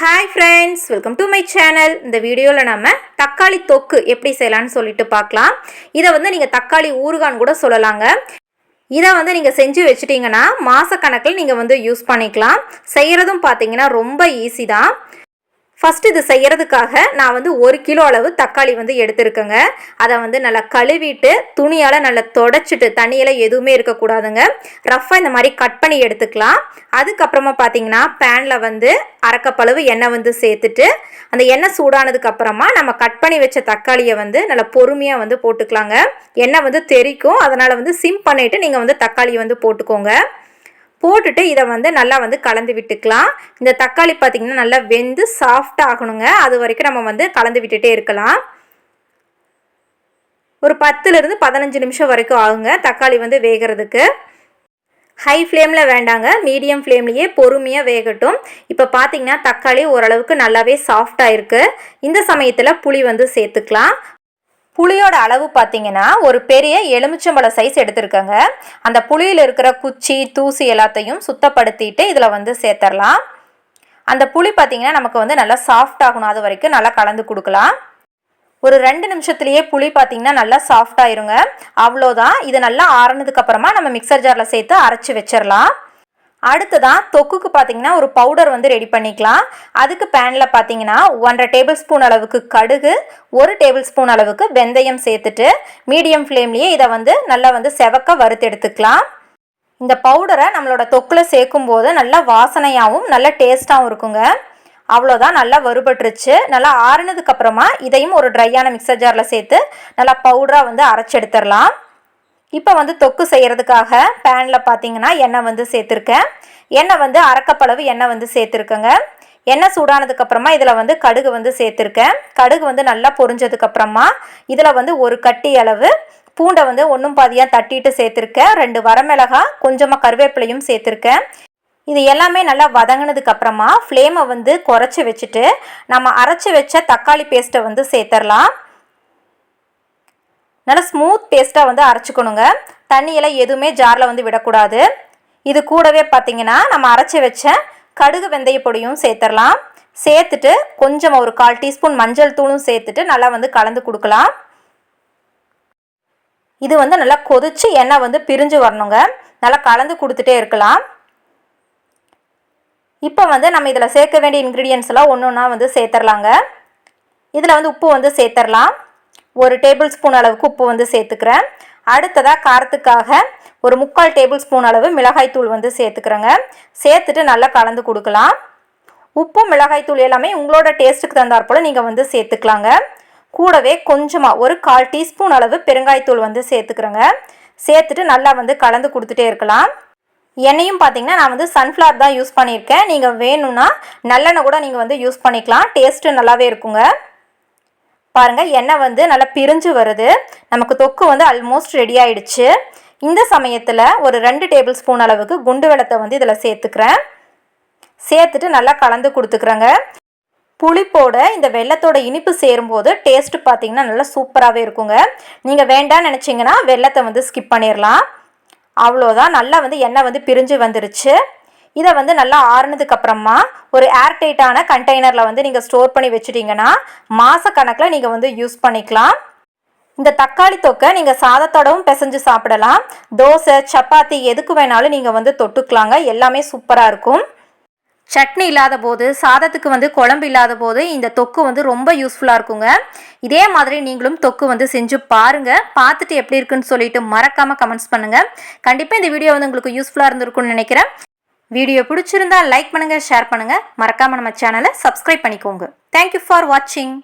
Hi friends welcome to my channel இந்த வீடியோவில் நம்ம தக்காளி தொக்கு எப்படி செய்யலான்னு சொல்லிட்டு பார்க்கலாம். இதை வந்து நீங்கள் தக்காளி ஊறுகான்னு கூட சொல்லலாங்க. இதை வந்து நீங்கள் செஞ்சு வச்சிட்டிங்கன்னா மாதக்கணக்கில் நீங்கள் வந்து யூஸ் பண்ணிக்கலாம். செய்கிறதும் பார்த்தீங்கன்னா ரொம்ப ஈஸி தான். ஃபஸ்ட்டு இது செய்கிறதுக்காக நான் வந்து ஒரு கிலோ அளவு தக்காளி வந்து எடுத்துருக்கேங்க. அதை வந்து நல்லா கழுவிட்டு துணியால் நல்லா தொடச்சிட்டு தண்ணியில் எதுவுமே இருக்கக்கூடாதுங்க. ரஃப்பாக இந்த மாதிரி கட் பண்ணி எடுத்துக்கலாம். அதுக்கப்புறமா பார்த்தீங்கன்னா பேனில் வந்து அரைக்கப்பளவு எண்ணெய் வந்து சேர்த்துட்டு அந்த எண்ணெய் சூடானதுக்கப்புறமா நம்ம கட் பண்ணி வச்ச தக்காளியை வந்து நல்லா பொறுமையாக வந்து போட்டுக்கலாங்க. எண்ணெய் வந்து தெறிக்கும் அதனால் வந்து சிம் பண்ணிவிட்டு நீங்கள் வந்து தக்காளியை வந்து போட்டுக்கோங்க. போட்டுட்டு இதை வந்து நல்லா வந்து கலந்து விட்டுக்கலாம். இந்த தக்காளி பார்த்திங்கன்னா நல்லா வெந்து சாஃப்ட் ஆகணுங்க. அது வரைக்கும் நம்ம வந்து கலந்து விட்டுட்டே இருக்கலாம். ஒரு பத்துலேருந்து பதினஞ்சு நிமிஷம் வரைக்கும் ஆகுங்க தக்காளி வந்து வேகிறதுக்கு. ஹை ஃப்ளேமில் வேண்டாங்க. மீடியம் ஃப்ளேம்லேயே பொறுமையாக வேகட்டும். இப்போ பார்த்தீங்கன்னா தக்காளி ஓரளவுக்கு நல்லாவே சாஃப்டாக இருக்குது இந்த சமயத்தில் புளி வந்து சேர்த்துக்கலாம். புளியோட அளவு பார்த்தீங்கன்னா ஒரு பெரிய எலுமிச்சம்பழ சைஸ் எடுத்திருக்கேங்க. அந்த புளியில் இருக்கிற குச்சி தூசி எல்லாத்தையும் சுத்தப்படுத்திட்டு இதில் வந்து சேர்த்துடலாம் அந்த புளி பார்த்தீங்கன்னா நமக்கு வந்து நல்லா சாஃப்ட் ஆகணும். அது வரைக்கும் நல்லா கலந்து கொடுக்கலாம். ஒரு ரெண்டு நிமிஷத்துலேயே புளி பார்த்தீங்கன்னா நல்லா சாஃப்ட் ஆயிருங்க. அவ்வளோதான் இது நல்லா ஆறுனதுக்கப்புறமா நம்ம மிக்சர் ஜாரில் சேர்த்து அரைச்சி வச்சிடலாம் அடுத்ததான் தொக்குக்கு பார்த்தீங்கன்னா ஒரு பவுடர் வந்து ரெடி பண்ணிக்கலாம். அதுக்கு பேனில் பார்த்தீங்கன்னா ஒன்றரை டேபிள் ஸ்பூன் அளவுக்கு கடுகு ஒரு டேபிள் ஸ்பூன் அளவுக்கு வெந்தயம் சேர்த்துட்டு மீடியம் ஃப்ளேம்லேயே இதை வந்து நல்லா வந்து செவக்க வறுத்து எடுத்துக்கலாம். இந்த பவுடரை நம்மளோட தொக்கில் சேர்க்கும் போது நல்லா வாசனையாகவும் நல்ல டேஸ்ட்டாகவும் இருக்குங்க. அவ்வளோதான் நல்லா வறுபட்டுருச்சு. நல்லா ஆறினதுக்கப்புறமா இதையும் ஒரு ட்ரையான மிக்சர் ஜாரில் சேர்த்து நல்லா பவுடராக வந்து அரைச்சி எடுத்துடலாம். இப்போ வந்து தொக்கு செய்கிறதுக்காக பேனில் பார்த்தீங்கன்னா எண்ணெய் வந்து சேர்த்துருக்கேன். எண்ணெய் வந்து அரைக்கப்பளவு எண்ணெய் வந்து சேர்த்துருக்கேங்க. எண்ணெய் சூடானதுக்கப்புறமா இதில் வந்து கடுகு வந்து சேர்த்துருக்கேன். கடுகு வந்து நல்லா பொரிஞ்சதுக்கப்புறமா இதில் வந்து ஒரு கட்டி அளவு பூண்டை வந்து ஒன்றும் பாதியாக தட்டிட்டு சேர்த்துருக்கேன். ரெண்டு வரமிளகா கொஞ்சமாக கருவேப்பிலையும் சேர்த்துருக்கேன். இது எல்லாமே நல்லா வதங்கினதுக்கு அப்புறமா ஃப்ளேமை வந்து குறைச்சி வச்சுட்டு நம்ம அரைச்சி வச்ச தக்காளி பேஸ்ட்டை வந்து சேர்த்துடலாம் நல்லா ஸ்மூத் பேஸ்ட்டாக வந்து அரைச்சிக்கணுங்க. தண்ணியெல்லாம் எதுவுமே ஜாரில் வந்து விடக்கூடாது. இது கூடவே பார்த்தீங்கன்னா நம்ம அரைச்சி வச்ச கடுகு வெந்தய பொடியும் சேர்த்துடலாம் சேர்த்துட்டு கொஞ்சம் ஒரு கால் டீஸ்பூன் மஞ்சள் தூளும் சேர்த்துட்டு நல்லா வந்து கலந்து கொடுக்கலாம். இது வந்து நல்லா கொதிச்சு எண்ணெய் வந்து பிரிஞ்சு வரணுங்க. நல்லா கலந்து கொடுத்துட்டே இருக்கலாம். இப்போ வந்து நம்ம இதில் சேர்க்க வேண்டிய இன்க்ரீடியன்ஸ் எல்லாம் ஒன்று ஒன்றா வந்து சேர்த்துடலாங்க இதில் வந்து உப்பு வந்து சேர்த்துடலாம் ஒரு டேபிள் ஸ்பூன் அளவுக்கு உப்பு வந்து சேர்த்துக்கிறேன். அடுத்ததாக காரத்துக்காக ஒரு முக்கால் டேபிள் ஸ்பூன் அளவு மிளகாய்த்தூள் வந்து சேர்த்துக்கிறேங்க. சேர்த்துட்டு நல்லா கலந்து கொடுக்கலாம். உப்பு மிளகாய்த்தூள் எல்லாமே உங்களோட டேஸ்ட்டுக்கு தந்தாற் போல் நீங்கள் வந்து சேர்த்துக்கலாங்க. கூடவே கொஞ்சமாக ஒரு கால் டீஸ்பூன் அளவு பெருங்காயத்தூள் வந்து சேர்த்துக்கிறேங்க. சேர்த்துட்டு நல்லா வந்து கலந்து கொடுத்துட்டே இருக்கலாம். எண்ணெயும் பார்த்தீங்கன்னா நான் வந்து சன்ஃப்ளவர் தான் யூஸ் பண்ணியிருக்கேன். நீங்கள் வேணும்னா நல்லெண்ணெய் கூட நீங்கள் வந்து யூஸ் பண்ணிக்கலாம். டேஸ்ட்டு நல்லாவே இருக்குங்க. பாருங்கள் எண்ணெய் வந்து நல்லா பிரிஞ்சு வருது. நமக்கு தொக்கு வந்து ஆல்மோஸ்ட் ரெடி ஆயிடுச்சு. இந்த சமயத்தில் ஒரு ரெண்டு டேபிள் ஸ்பூன் அளவுக்கு குண்டு வெள்ளத்தை வந்து இதில் சேர்த்துக்கிறேன். சேர்த்துட்டு நல்லா கலந்து கொடுத்துக்கிறேங்க. புளிப்போட இந்த வெள்ளத்தோட இனிப்பு சேரும்போது டேஸ்ட்டு பார்த்தீங்கன்னா நல்லா சூப்பராகவே இருக்குங்க. நீங்கள் வேண்டாம்னு நினச்சிங்கன்னா வெள்ளத்தை வந்து ஸ்கிப் பண்ணிடலாம் அவ்வளோதான் நல்லா வந்து எண்ணெய் வந்து பிரிஞ்சு வந்துருச்சு. இதை வந்து நல்லா ஆறுனதுக்கு அப்புறமா ஒரு ஏர்டைட்டான கண்டெய்னரில் வந்து நீங்கள் ஸ்டோர் பண்ணி வச்சுட்டிங்கன்னா மாதக்கணக்கில் நீங்கள் வந்து யூஸ் பண்ணிக்கலாம். இந்த தக்காளி தொக்கை நீங்கள் சாதத்தோடவும் பிசைஞ்சு சாப்பிடலாம். தோசை சப்பாத்தி எதுக்கு வேணாலும் நீங்கள் வந்து தொட்டுக்கலாங்க. எல்லாமே சூப்பராக இருக்கும். சட்னி இல்லாத போது சாதத்துக்கு வந்து குழம்பு இல்லாத போது இந்த தொக்கு வந்து ரொம்ப யூஸ்ஃபுல்லாக இருக்குங்க. இதே மாதிரி நீங்களும் தொக்கு வந்து செஞ்சு பாருங்கள் பார்த்துட்டு எப்படி இருக்குன்னு சொல்லிட்டு மறக்காமல் கமெண்ட்ஸ் பண்ணுங்கள் கண்டிப்பாக இந்த வீடியோ வந்து உங்களுக்கு யூஸ்ஃபுல்லாக இருந்திருக்கும்னு நினைக்கிறேன். வீடியோ பிடிச்சிருந்தா லைக் பண்ணுங்கள் ஷேர் பண்ணுங்கள் மறக்காமல் நம்ம சேனலை சப்ஸ்கிரைப் பண்ணிக்கோங்க. தேங்க்யூ ஃபார் வாட்சிங்